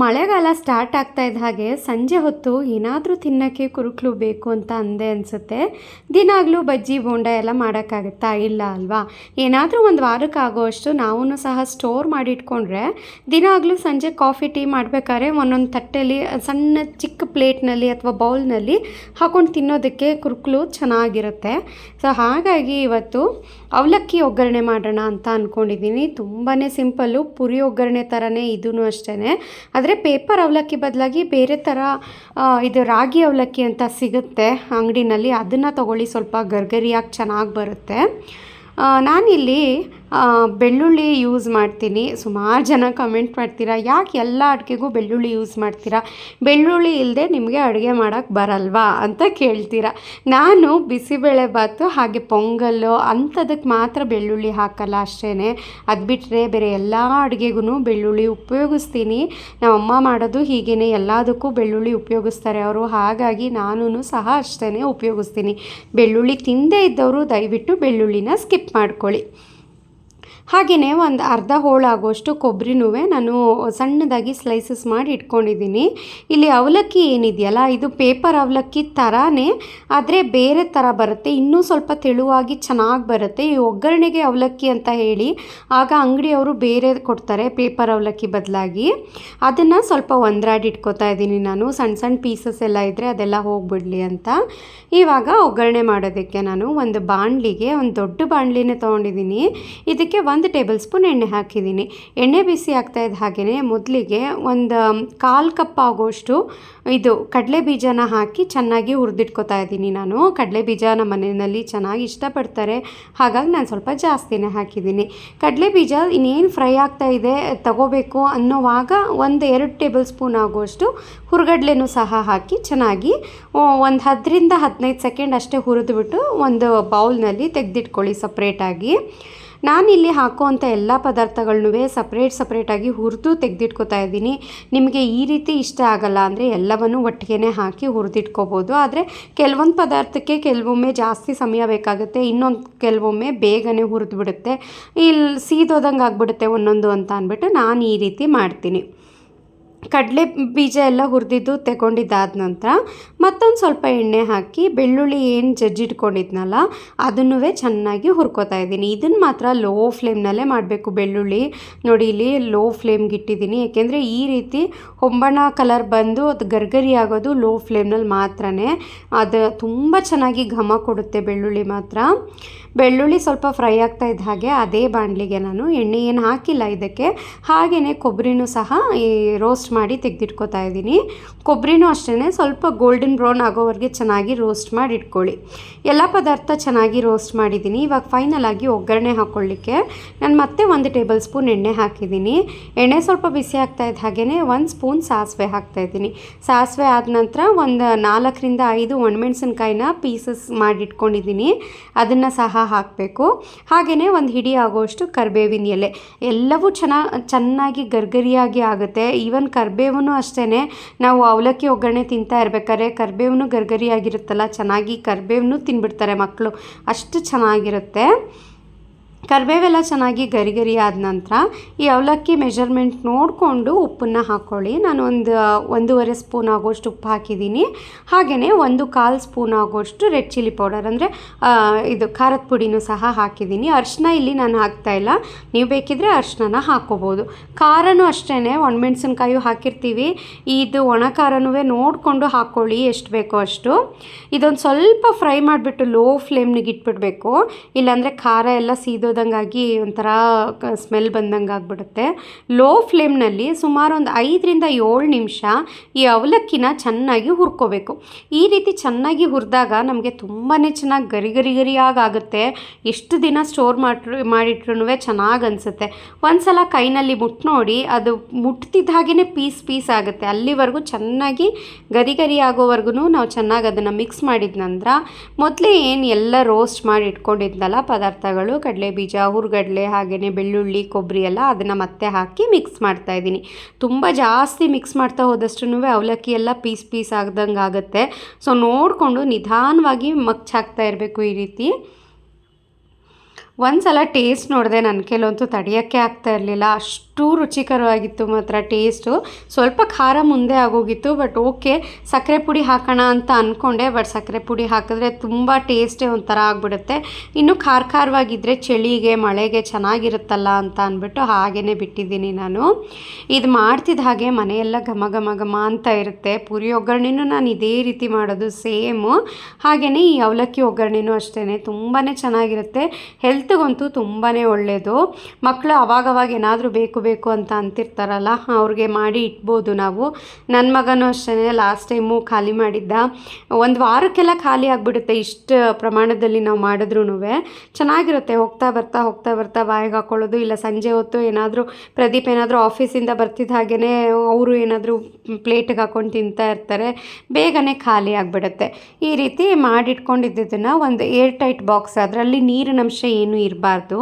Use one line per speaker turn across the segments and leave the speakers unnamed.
ಮಳೆಗಾಲ ಸ್ಟಾರ್ಟ್ ಆಗ್ತಾ ಇದ್ದ ಹಾಗೆ ಸಂಜೆ ಹೊತ್ತು ಏನಾದರೂ ತಿನ್ನೋಕ್ಕೆ ಕುರುಕ್ಲು ಬೇಕು ಅಂತ ಅಂದೆ ಅನಿಸುತ್ತೆ. ದಿನಾಗಲೂ ಬಜ್ಜಿ, ಬೋಂಡ ಎಲ್ಲ ಮಾಡೋಕ್ಕಾಗುತ್ತಾ ಇಲ್ಲ ಅಲ್ವಾ? ಏನಾದರೂ ಒಂದು ವಾರಕ್ಕೆ ಆಗೋವಷ್ಟು ನಾವೂ ಸಹ ಸ್ಟೋರ್ ಮಾಡಿ ಇಟ್ಕೊಂಡ್ರೆ ದಿನಾಗಲೂ ಸಂಜೆ ಕಾಫಿ, ಟೀ ಮಾಡಬೇಕಾದ್ರೆ ಒಂದೊಂದು ತಟ್ಟೆಯಲ್ಲಿ ಸಣ್ಣ ಚಿಕ್ಕ ಪ್ಲೇಟ್ನಲ್ಲಿ ಅಥವಾ ಬೌಲ್ನಲ್ಲಿ ಹಾಕೊಂಡು ತಿನ್ನೋದಕ್ಕೆ ಕುರುಕ್ಲು ಚೆನ್ನಾಗಿರುತ್ತೆ. ಸೊ, ಹಾಗಾಗಿ ಇವತ್ತು ಅವಲಕ್ಕಿ ಒಗ್ಗರಣೆ ಮಾಡೋಣ ಅಂತ ಅಂದ್ಕೊಂಡಿದ್ದೀನಿ ತುಂಬಾ ಸಿಂಪಲ್ಲು, ಪುರಿ ಒಗ್ಗರಣೆ ಥರನೇ ಇದೂ ಅಷ್ಟೇ ಆದರೆ ಪೇಪರ್ ಅವಲಕ್ಕಿ ಬದಲಾಗಿ ಬೇರೆ ಥರ ಇದು ರಾಗಿ ಅವಲಕ್ಕಿ ಅಂತ ಸಿಗುತ್ತೆ ಅಂಗಡಿನಲ್ಲಿ. ಅದನ್ನು ತೊಗೊಳ್ಳಿ, ಸ್ವಲ್ಪ ಗರ್ಗರಿಯಾಗಿ ಚೆನ್ನಾಗಿ ಬರುತ್ತೆ. ನಾನಿಲ್ಲಿ ಬೆಳ್ಳುಳ್ಳಿ ಯೂಸ್ ಮಾಡ್ತೀನಿ. ಸುಮಾರು ಜನ ಕಮೆಂಟ್ ಮಾಡ್ತೀರಾ? ಯಾಕೆ ಎಲ್ಲ ಅಡುಗೆಗೂ ಬೆಳ್ಳುಳ್ಳಿ ಯೂಸ್ ಮಾಡ್ತೀರಾ? ಬೆಳ್ಳುಳ್ಳಿ ಇಲ್ಲದೆ ನಿಮಗೆ ಅಡುಗೆ ಮಾಡೋಕ್ಕೆ ಬರಲ್ವಾ ಅಂತ ಕೇಳ್ತೀರಾ. ನಾನು ಬಿಸಿಬೇಳೆ ಭಾತು ಹಾಗೆ ಪೊಂಗಲ್ಲು ಅಂಥದಕ್ಕೆ ಮಾತ್ರ ಬೆಳ್ಳುಳ್ಳಿ ಹಾಕಲ್ಲ ಅಷ್ಟೇ ಅದು ಬಿಟ್ಟರೆ ಬೇರೆ ಎಲ್ಲ ಅಡುಗೆಗೂ ಬೆಳ್ಳುಳ್ಳಿ ಉಪಯೋಗಿಸ್ತೀನಿ. ನಮ್ಮ ಅಮ್ಮ ಮಾಡೋದು ಹೀಗೇ ಎಲ್ಲದಕ್ಕೂ ಬೆಳ್ಳುಳ್ಳಿ ಉಪಯೋಗಿಸ್ತಾರೆ ಅವರು. ಹಾಗಾಗಿ ನಾನು ಸಹ ಅಷ್ಟೇ ಉಪಯೋಗಿಸ್ತೀನಿ. ಬೆಳ್ಳುಳ್ಳಿ ತಿಂದೇ ಇದ್ದವರು ದಯವಿಟ್ಟು ಬೆಳ್ಳುಳ್ಳಿನ ಸ್ಕಿಪ್ ಮಾಡ್ಕೊಳ್ಳಿ. ಹಾಗೆಯೇ ಒಂದು ಅರ್ಧ ಹೋಳಾಗುವಷ್ಟು ಕೊಬ್ಬರಿನೂ ನಾನು ಸಣ್ಣದಾಗಿ ಸ್ಲೈಸಸ್ ಮಾಡಿ ಇಟ್ಕೊಂಡಿದ್ದೀನಿ. ಇಲ್ಲಿ ಅವಲಕ್ಕಿ ಏನಿದೆಯಲ್ಲ, ಇದು ಪೇಪರ್ ಅವಲಕ್ಕಿ ಥರನೇ ಆದರೆ ಬೇರೆ ಥರ ಬರುತ್ತೆ. ಇನ್ನೂ ಸ್ವಲ್ಪ ತೆಳುವಾಗಿ ಚೆನ್ನಾಗಿ ಬರುತ್ತೆ. ಈ ಒಗ್ಗರಣೆಗೆ ಅವಲಕ್ಕಿ ಅಂತ ಹೇಳಿ, ಆಗ ಅಂಗಡಿಯವರು ಬೇರೆ ಕೊಡ್ತಾರೆ ಪೇಪರ್ ಅವಲಕ್ಕಿ ಬದಲಾಗಿ. ಅದನ್ನು ಸ್ವಲ್ಪ ಒಂದ್ರಾಡಿ ಇಟ್ಕೋತಾ ಇದ್ದೀನಿ ನಾನು. ಸಣ್ಣ ಸಣ್ಣ ಪೀಸಸ್ ಎಲ್ಲ ಇದ್ದರೆ ಅದೆಲ್ಲ ಹೋಗ್ಬಿಡಲಿ ಅಂತ. ಇವಾಗ ಒಗ್ಗರಣೆ ಮಾಡೋದಕ್ಕೆ ನಾನು ಒಂದು ಬಾಣಲಿಗೆ, ಒಂದು ದೊಡ್ಡ ಬಾಣಲಿನೇ ತೊಗೊಂಡಿದ್ದೀನಿ. ಇದಕ್ಕೆ ಟೇಬಲ್ ಸ್ಪೂನ್ ಎಣ್ಣೆ ಹಾಕಿದ್ದೀನಿ. ಎಣ್ಣೆ ಬಿಸಿ ಆಗ್ತಾ ಇದ್ದ ಹಾಗೆಯೇ ಮೊದಲಿಗೆ ಒಂದು ಕಾಲು ಕಪ್ ಆಗೋಷ್ಟು ಇದು ಕಡಲೆ ಬೀಜನ ಹಾಕಿ ಚೆನ್ನಾಗಿ ಹುರಿದಿಟ್ಕೋತಾ ಇದ್ದೀನಿ ನಾನು. ಕಡಲೆ ಬೀಜ ನಮ್ಮ ಮನೆಯಲ್ಲಿ ಚೆನ್ನಾಗಿ ಇಷ್ಟಪಡ್ತಾರೆ. ಹಾಗಾಗಿ ನಾನು ಸ್ವಲ್ಪ ಜಾಸ್ತಿನೇ ಹಾಕಿದ್ದೀನಿ. ಕಡಲೆ ಬೀಜ ಇನ್ನೇನು ಫ್ರೈ ಆಗ್ತಾ ಇದೆ ತಗೋಬೇಕು ಅನ್ನೋವಾಗ ಒಂದು ಎರಡು ಟೇಬಲ್ ಸ್ಪೂನ್ ಆಗುವಷ್ಟು ಹುರ್ಗಡ್ಲೆನೂ ಸಹ ಹಾಕಿ ಚೆನ್ನಾಗಿ ಒಂದು ಹತ್ತರಿಂದ ಹದಿನೈದು ಸೆಕೆಂಡ್ ಅಷ್ಟೇ ಹುರಿದ್ಬಿಟ್ಟು ಒಂದು ಬೌಲ್ನಲ್ಲಿ ತೆಗೆದಿಟ್ಕೊಳ್ಳಿ ಸಪ್ರೇಟಾಗಿ. ನಾನಿಲ್ಲಿ ಹಾಕುವಂಥ ಎಲ್ಲ ಪದಾರ್ಥಗಳನ್ನೂ ಸಪ್ರೇಟ್ ಸಪ್ರೇಟಾಗಿ ಹುರಿದು ತೆಗೆದಿಟ್ಕೋತಾ ಇದ್ದೀನಿ. ನಿಮಗೆ ಈ ರೀತಿ ಇಷ್ಟ ಆಗಲ್ಲ ಅಂದರೆ ಎಲ್ಲವನ್ನು ಒಟ್ಟಿಗೆ ಹಾಕಿ ಹುರಿದಿಟ್ಕೋಬೋದು. ಆದರೆ ಕೆಲವೊಂದು ಪದಾರ್ಥಕ್ಕೆ ಕೆಲವೊಮ್ಮೆ ಜಾಸ್ತಿ ಸಮಯ ಬೇಕಾಗುತ್ತೆ, ಇನ್ನೊಂದು ಕೆಲವೊಮ್ಮೆ ಬೇಗನೆ ಹುರಿದು ಬಿಡುತ್ತೆ ಇಲ್ಲಿ ಸೀದೋದಂಗೆ ಆಗಿಬಿಡುತ್ತೆ ಒಂದೊಂದು ಅಂತ ಅಂದ್ಬಿಟ್ಟು ನಾನು ಈ ರೀತಿ ಮಾಡ್ತೀನಿ. ಕಡಲೆ ಬೀಜ ಎಲ್ಲ ಹುರಿದಿದ್ದು ತಗೊಂಡಿದ್ದಾದ ನಂತರ ಮತ್ತೊಂದು ಸ್ವಲ್ಪ ಎಣ್ಣೆ ಹಾಕಿ ಬೆಳ್ಳುಳ್ಳಿ ಏನು ಜಜ್ಜಿಟ್ಕೊಂಡಿದ್ನಲ್ಲ ಅದನ್ನು ಚೆನ್ನಾಗಿ ಹುರ್ಕೋತಾ ಇದ್ದೀನಿ. ಇದನ್ನು ಮಾತ್ರ ಲೋ ಫ್ಲೇಮ್ನಲ್ಲೇ ಮಾಡಬೇಕು ಬೆಳ್ಳುಳ್ಳಿ. ನೋಡಿ, ಇಲ್ಲಿ ಲೋ ಫ್ಲೇಮ್ಗೆ ಇಟ್ಟಿದ್ದೀನಿ. ಏಕೆಂದರೆ ಈ ರೀತಿ ಹೊಂಬಣ್ಣ ಕಲರ್ ಬಂದು ಅದು ಗರ್ಗರಿ ಆಗೋದು ಲೋ ಫ್ಲೇಮ್ನಲ್ಲಿ ಮಾತ್ರನೇ. ಅದು ತುಂಬ ಚೆನ್ನಾಗಿ ಘಮ ಕೊಡುತ್ತೆ ಬೆಳ್ಳುಳ್ಳಿ ಮಾತ್ರ. ಬೆಳ್ಳುಳ್ಳಿ ಸ್ವಲ್ಪ ಫ್ರೈ ಆಗ್ತಾ ಇದ್ದ ಹಾಗೆ ಅದೇ ಬಾಣಲಿಗೆ ನಾನು ಎಣ್ಣೆ ಏನು ಹಾಕಿಲ್ಲ ಇದಕ್ಕೆ. ಹಾಗೆಯೇ ಕೊಬ್ಬರಿನೂ ಸಹ ಈ ರೋಸ್ಟ್ ಮಾಡಿ ತೆಗೆದಿಟ್ಕೋತಾ ಇದ್ದೀನಿ. ಕೊಬ್ಬರಿನೂ ಅಷ್ಟೇ ಸ್ವಲ್ಪ ಗೋಲ್ಡನ್ ಬ್ರೌನ್ ಆಗೋವರೆಗೆ ಚೆನ್ನಾಗಿ ರೋಸ್ಟ್ ಮಾಡಿ ಇಟ್ಕೊಳ್ಳಿ ಎಲ್ಲ ಪದಾರ್ಥ ಚೆನ್ನಾಗಿ ರೋಸ್ಟ್ ಮಾಡಿದ್ದೀನಿ. ಇವಾಗ ಫೈನಲ್ ಆಗಿ ಒಗ್ಗರಣೆ ಹಾಕ್ಕೊಳ್ಳಿಕ್ಕೆ ನಾನು ಮತ್ತೆ ಒಂದು ಟೇಬಲ್ ಸ್ಪೂನ್ ಎಣ್ಣೆ ಹಾಕಿದ್ದೀನಿ. ಎಣ್ಣೆ ಸ್ವಲ್ಪ ಬಿಸಿ ಆಗ್ತಾ ಇದ್ದ ಹಾಗೆಯೇ ಒಂದು ಸ್ಪೂನ್ ಸಾಸಿವೆ ಹಾಕ್ತಾ ಇದ್ದೀನಿ. ಸಾಸಿವೆ ಆದ ನಂತರ ಒಂದು ನಾಲ್ಕರಿಂದ ಐದು ಒಣಮೆಣಸಿನ್ಕಾಯಿನ ಪೀಸಸ್ ಮಾಡಿಟ್ಕೊಂಡಿದ್ದೀನಿ. ಅದನ್ನು ಸಹ ಹಾಕಬೇಕು. ಹಾಗೆಯೇ ಒಂದು ಹಿಡಿ ಆಗೋಷ್ಟು ಕರಿಬೇವಿನ ಎಲೆ. ಎಲ್ಲವೂ ಚೆನ್ನಾಗಿ ಚೆನ್ನಾಗಿ ಗರ್ಗರಿಯಾಗಿ ಆಗುತ್ತೆ. ಈವನ್ ಕರಿಬೇವೂ ಅಷ್ಟೇ ನಾವು ಅವಲಕ್ಕಿ ಒಗ್ಗರಣೆ ತಿಂತಾ ಇರ್ಬೇಕಾದ್ರೆ ಕರಿಬೇವು ಗರ್ಗರಿಯಾಗಿರುತ್ತಲ್ಲ ಚೆನ್ನಾಗಿ ಕರಿಬೇವು ತಿನ್ಬಿಡ್ತಾರೆ ಮಕ್ಕಳು ಅಷ್ಟು ಚೆನ್ನಾಗಿರುತ್ತೆ. ಕರಿಬೇವೆಲ್ಲ ಚೆನ್ನಾಗಿ ಗರಿ ಗರಿ ಆದ ನಂತರ ಈ ಅವಲಕ್ಕಿ ಮೆಷರ್ಮೆಂಟ್ ನೋಡಿಕೊಂಡು ಉಪ್ಪನ್ನು ಹಾಕ್ಕೊಳ್ಳಿ ನಾನು ಒಂದು, ಒಂದೂವರೆ ಸ್ಪೂನ್ ಆಗೋಷ್ಟು ಉಪ್ಪು ಹಾಕಿದ್ದೀನಿ. ಹಾಗೆಯೇ ಒಂದು ಕಾಲು ಸ್ಪೂನ್ ಆಗೋಷ್ಟು ರೆಡ್ ಚಿಲ್ಲಿ ಪೌಡರ್ ಅಂದರೆ ಇದು ಖಾರದ ಪುಡಿನೂ ಸಹ ಹಾಕಿದ್ದೀನಿ. ಅರಿಶಿನ ಇಲ್ಲಿ ನಾನು ಹಾಕ್ತಾ ಇಲ್ಲ. ನೀವು ಬೇಕಿದ್ರೆ ಅರಿಶಿನ ಹಾಕ್ಕೋಬೋದು ಖಾರನೂ ಅಷ್ಟೇ ಒಣಮೆಣ್ಸಿನ್ಕಾಯು ಹಾಕಿರ್ತೀವಿ. ಇದು ಒಣ ಖಾರನೂ ನೋಡಿಕೊಂಡು ಹಾಕ್ಕೊಳ್ಳಿ ಎಷ್ಟು ಬೇಕೋ ಅಷ್ಟು. ಇದೊಂದು ಸ್ವಲ್ಪ ಫ್ರೈ ಮಾಡಿಬಿಟ್ಟು ಲೋ ಫ್ಲೇಮ್ನಿಗೆ ಇಟ್ಬಿಡಬೇಕು. ಇಲ್ಲಾಂದರೆ ಖಾರ ಎಲ್ಲ ಸೀದೋದಂಗಾಗಿ ಒಂಥರ ಸ್ಮೆಲ್ ಬಂದಂಗೆ ಆಗಿಬಿಡುತ್ತೆ. ಲೋ ಫ್ಲೇಮ್ನಲ್ಲಿ ಸುಮಾರು ಒಂದು ಐದರಿಂದ ಏಳು ನಿಮಿಷ ಈ ಅವಲಕ್ಕಿನ ಚೆನ್ನಾಗಿ ಹುರ್ಕೋಬೇಕು. ಈ ರೀತಿ ಚೆನ್ನಾಗಿ ಹುರಿದಾಗ ನಮಗೆ ತುಂಬಾ ಚೆನ್ನಾಗಿ ಗರಿ ಗರಿ ಗರಿಯಾಗಿ ಆಗುತ್ತೆ. ಎಷ್ಟು ದಿನ ಸ್ಟೋರ್ ಮಾಡಿ ಮಾಡಿಟ್ರು ಚೆನ್ನಾಗಿ ಅನಿಸುತ್ತೆ. ಒಂದ್ಸಲ ಕೈನಲ್ಲಿ ಮುಟ್ಟು ನೋಡಿ ಅದು ಮುಟ್ತಿದ್ದ ಹಾಗೆಯೇ ಪೀಸ್ ಪೀಸ್ ಆಗುತ್ತೆ. ಅಲ್ಲಿವರೆಗೂ ಚೆನ್ನಾಗಿ ಗರಿ ಗರಿ ಆಗೋವರೆಗೂ ನಾವು ಚೆನ್ನಾಗಿ ಅದನ್ನು ಮಿಕ್ಸ್ ಮಾಡಿದ ನಂತರ ಮೊದಲೇ ಏನು ಎಲ್ಲ ರೋಸ್ಟ್ ಮಾಡಿ ಇಟ್ಕೊಂಡಿದ್ನಲ್ಲ ಪದಾರ್ಥಗಳು ಕಡಲೆ ಬೀಜ, ಹುರ್ಗಡ್ಲೆ ಹಾಗೆಯೇ ಬೆಳ್ಳುಳ್ಳಿ ಕೊಬ್ಬರಿ ಎಲ್ಲ ಅದನ್ನು ಮತ್ತೆ ಹಾಕಿ ಮಿಕ್ಸ್ ಮಾಡ್ತಾ ಇದ್ದೀನಿ. ತುಂಬ ಜಾಸ್ತಿ ಮಿಕ್ಸ್ ಮಾಡ್ತಾ ಹೋದಷ್ಟು ಅವಲಕ್ಕಿ ಎಲ್ಲ ಪೀಸ್ ಪೀಸ್ ಆಗ್ದಂಗೆ ಆಗುತ್ತೆ ಸೊ ನೋಡಿಕೊಂಡು ನಿಧಾನವಾಗಿ ಮಗ್ಚ್ ಹಾಕ್ತಾ ಇರಬೇಕು ಈ ರೀತಿ. ಒಂದು ಸಲ ಟೇಸ್ಟ್ ನೋಡಿದೆ ನನ್ನ ಕೆಲವಂತೂ ತಡೆಯೋಕ್ಕೆ ಆಗ್ತಾ ಇರಲಿಲ್ಲ. ಅಷ್ಟು ರುಚಿಕರವಾಗಿತ್ತು ಮಾತ್ರ ಟೇಸ್ಟು ಸ್ವಲ್ಪ ಖಾರ ಮುಂದೆ ಆಗೋಗಿತ್ತು ಬಟ್ ಓಕೆ ಸಕ್ಕರೆ ಪುಡಿ ಹಾಕೋಣ ಅಂತ ಅಂದ್ಕೊಂಡೆ ಬಟ್ ಸಕ್ಕರೆ ಪುಡಿ ಹಾಕಿದ್ರೆ ತುಂಬ ಟೇಸ್ಟೇ ಒಂಥರ ಆಗಿಬಿಡುತ್ತೆ. ಇನ್ನು ಖಾರ ಖಾರವಾಗಿದ್ದರೆ ಚಳಿಗೆ, ಮಳೆಗೆ ಚೆನ್ನಾಗಿರುತ್ತಲ್ಲ ಅಂತ ಅಂದ್ಬಿಟ್ಟು ಹಾಗೇ ಬಿಟ್ಟಿದ್ದೀನಿ ನಾನು. ಇದು ಮಾಡ್ತಿದ್ದ ಹಾಗೆ ಮನೆಯೆಲ್ಲ ಘಮ ಘಮ ಘಮ ಅಂತ ಇರುತ್ತೆ. ಪುರಿ ಒಗ್ಗರಣೆನೂ ನಾನು ಇದೇ ರೀತಿ ಮಾಡೋದು ಸೇಮು. ಹಾಗೆಯೇ ಈ ಅವಲಕ್ಕಿ ಒಗ್ಗರಣೆನೂ ಅಷ್ಟೇ ತುಂಬಾ ಚೆನ್ನಾಗಿರುತ್ತೆ. ಹೆಲ್ತ್ಗಂತೂ ತುಂಬಾ ಒಳ್ಳೆಯದು ಮಕ್ಕಳು ಅವಾಗವಾಗ ಏನಾದರೂ ಬೇಕು ಬೇಕು ಅಂತ ಅಂತಿರ್ತಾರಲ್ಲ, ಅವ್ರಿಗೆ ಮಾಡಿ ಇಟ್ಬೋದು ನಾವು. ನನ್ನ ಮಗನೂ ಅಷ್ಟೇ ಲಾಸ್ಟ್ ಟೈಮು ಖಾಲಿ ಮಾಡಿದ್ದ. ಒಂದು ವಾರಕ್ಕೆಲ್ಲ ಖಾಲಿ ಆಗಿಬಿಡುತ್ತೆ ಇಷ್ಟು ಪ್ರಮಾಣದಲ್ಲಿ ನಾವು ಮಾಡಿದ್ರೂ ಚೆನ್ನಾಗಿರುತ್ತೆ, ಹೋಗ್ತಾ ಬರ್ತಾ ಹೋಗ್ತಾ ಬರ್ತಾ ಬಾಯಿಗೆ ಹಾಕೊಳ್ಳೋದು, ಇಲ್ಲ ಸಂಜೆ ಹೊತ್ತು ಏನಾದರೂ ಪ್ರದೀಪ್ ಏನಾದರೂ ಆಫೀಸಿಂದ ಬರ್ತಿದ್ದ ಹಾಗೆಯೇ ಅವರು ಏನಾದರೂ ಪ್ಲೇಟಿಗೆ ಹಾಕ್ಕೊಂಡು ತಿಂತಾ ಇರ್ತಾರೆ, ಬೇಗನೆ ಖಾಲಿ ಆಗಿಬಿಡುತ್ತೆ. ಈ ರೀತಿ ಮಾಡಿಟ್ಕೊಂಡಿದ್ದನ್ನು ಒಂದು ಏರ್ ಟೈಟ್ ಬಾಕ್ಸ್, ಅದರಲ್ಲಿ ನೀರಿನ ಅಂಶ ಏನೂ ಇರಬಾರ್ದು.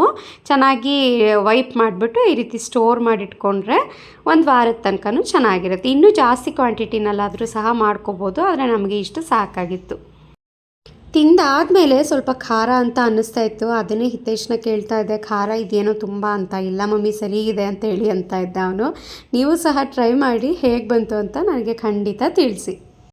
ಚೆನ್ನಾಗಿ ವೈಪ್ ಮಾಡಿಬಿಟ್ಟು ಈ ರೀತಿ ಸ್ಟೋರ್ ಮಾಡಿಟ್ಕೊಂಡ್ರೆ ಒಂದು ವಾರದ ತನಕನೂ ಚೆನ್ನಾಗಿರುತ್ತೆ. ಇನ್ನೂ ಜಾಸ್ತಿ ಕ್ವಾಂಟಿಟಿನಲ್ಲಾದರೂ ಸಹ ಮಾಡ್ಕೋಬೋದು. ಆದರೆ ನಮಗೆ ಇಷ್ಟು ಸಾಕಾಗಿತ್ತು. ತಿಂದಾದಮೇಲೆ ಸ್ವಲ್ಪ ಖಾರ ಅಂತ ಅನ್ನಿಸ್ತಾ ಇತ್ತು. ಅದನ್ನೇ ಹಿತೇಶ್ನ ಕೇಳ್ತಾ ಇದ್ದೆ, ಖಾರ ಇದೇನೋ ತುಂಬ ಅಂತ. ಇಲ್ಲ ಮಮ್ಮಿ, ಸರಿ ಇದೆ ಅಂತ ಹೇಳಿ ಅಂತ ಇದ್ದ ಅವನು. ನೀವು ಸಹ ಟ್ರೈ ಮಾಡಿ ಹೇಗೆ ಬಂತು ಅಂತ ನನಗೆ ಖಂಡಿತ ತಿಳಿಸಿ.